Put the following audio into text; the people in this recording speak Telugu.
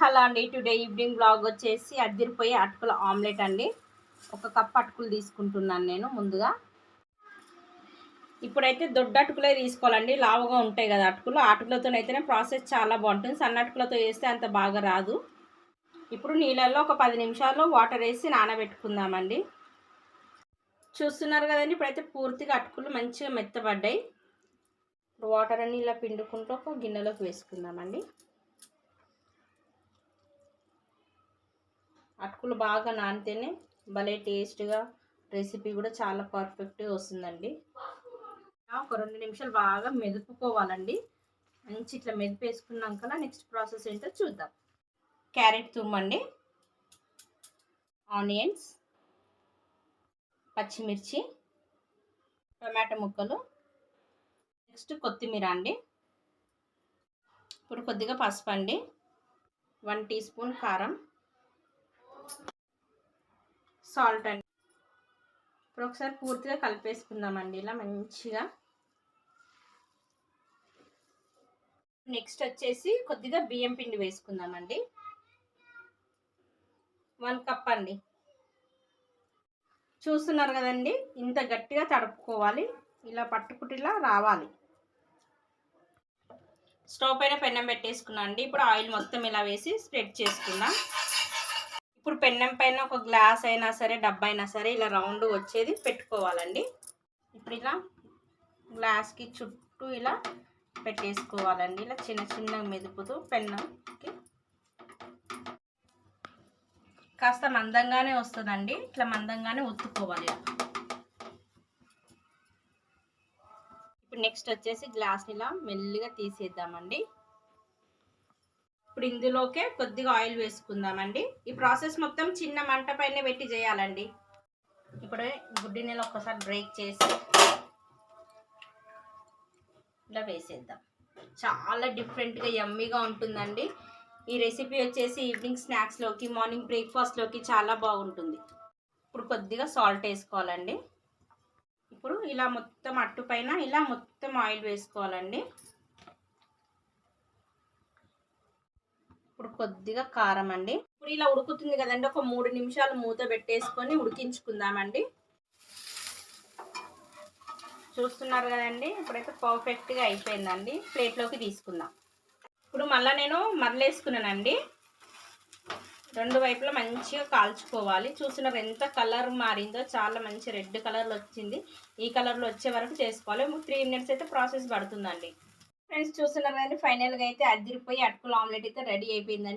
హలో అండి. టుడే ఈవినింగ్ బ్లాగ్ వచ్చేసి అద్దరిపోయే అటుకుల ఆమ్లెట్ అండి. ఒక కప్ అటుకులు తీసుకుంటున్నాను నేను ముందుగా. ఇప్పుడైతే దొడ్డ అటుకులే తీసుకోవాలండి. లావుగా ఉంటాయి కదా అటుకులు. అటుకులతోనైతేనే ప్రాసెస్ చాలా బాగుంటుంది. సన్న అటుకులతో వేస్తే అంత బాగా రాదు. ఇప్పుడు నీళ్ళల్లో ఒక పది నిమిషాలు వాటర్ వేసి నానబెట్టుకుందామండి. చూస్తున్నారు కదండి ఇప్పుడైతే పూర్తిగా అటుకులు మంచిగా మెత్తబడ్డాయి. వాటర్ అన్ని ఇలా పిండుకుంటూ ఒక గిన్నెలోకి వేసుకుందామండి. అటుకులు బాగా నానితేనే భలే టేస్ట్గా రెసిపీ కూడా చాలా పర్ఫెక్ట్గా వస్తుందండి. ఒక రెండు నిమిషాలు బాగా మెదుపుకోవాలండి. మంచి ఇట్లా మెదిపేసుకున్నాక నెక్స్ట్ ప్రాసెస్ ఏంటో చూద్దాం. క్యారెట్ తుమ్మండి ఆనియన్స్ పచ్చిమిర్చి టొమాటో ముక్కలు నెక్స్ట్ కొత్తిమీర అండి. ఇప్పుడు కొద్దిగా పసుపు అండి వన్ టీ స్పూన్ కారం. సాల్ట్ అండి. ఇప్పుడు ఒకసారి పూర్తిగా కలిపేసుకుందామండి ఇలా మంచిగా. నెక్స్ట్ వచ్చేసి కొద్దిగా బియ్యం పిండి వేసుకుందామండి. వన్ కప్ అండి. చూస్తున్నారు కదండి ఇంత గట్టిగా తడుపుకోవాలి ఇలా పట్టుకుటిలా రావాలి. స్టవ్ పైన పెన్నం పెట్టేసుకున్నాం అండి. ఇప్పుడు ఆయిల్ మొత్తం ఇలా వేసి స్ప్రెడ్ చేసుకుందాం. ఇప్పుడు పెన్నం పైన ఒక గ్లాస్ అయినా సరే డబ్బా అయినా సరే ఇలా రౌండ్ వచ్చేది పెట్టుకోవాలండి. ఇప్పుడు ఇలా గ్లాస్కి చుట్టూ ఇలా పెట్టేసుకోవాలండి. ఇలా చిన్న చిన్నగా మెదుపుతూ పెన్నంకి. కాస్త మందంగానే వస్తుందండి. ఇట్లా మందంగానే ఒత్తుకోవాలి. ఇప్పుడు నెక్స్ట్ వచ్చేసి గ్లాస్ ఇలా మెల్లిగా తీసేద్దామండి. ఇప్పుడు ఇందులోకే కొద్దిగా ఆయిల్ వేసుకుందామండి. ఈ ప్రాసెస్ మొత్తం చిన్న మంట పైన పెట్టి చేయాలండి. ఇప్పుడు గుడ్డి నెల ఒక్కసారి బ్రేక్ చేసి ఇలా వేసేద్దాం. చాలా డిఫరెంట్గా యమ్మీగా ఉంటుందండి. ఈ రెసిపీ వచ్చేసి ఈవినింగ్ స్నాక్స్లోకి మార్నింగ్ బ్రేక్ఫాస్ట్లోకి చాలా బాగుంటుంది. ఇప్పుడు కొద్దిగా సాల్ట్ వేసుకోవాలండి. ఇప్పుడు ఇలా మొత్తం అట్టు పైన ఇలా మొత్తం ఆయిల్ వేసుకోవాలండి. కొద్దిగా కారం అండి ఇప్పుడు ఇలా ఉడుకుతుంది కదండి. ఒక మూడు నిమిషాలు మూత పెట్టేసుకొని ఉడికించుకుందామండి. చూస్తున్నారు కదండి. ఇప్పుడైతే పర్ఫెక్ట్గా అయిపోయిందండి. ప్లేట్లోకి తీసుకుందాం. ఇప్పుడు మళ్ళీ నేను మరలేసుకున్నానండి. రెండు వైపులా మంచిగా కాల్చుకోవాలి. చూస్తున్నారు ఎంత కలర్ మారిందో. చాలా మంచి రెడ్ కలర్లో వచ్చింది. ఈ కలర్లో వచ్చే వరకు చేసుకోవాలి. త్రీ మినిట్స్ అయితే ప్రాసెస్ పడుతుందండి. ఫ్రెండ్స్ చూస్తున్నారు కదండి ఫైనల్గా అయితే అదిరిపోయి అటుకులు ఆమ్లెట్ అయితే రెడీ అయిపోయిందండి.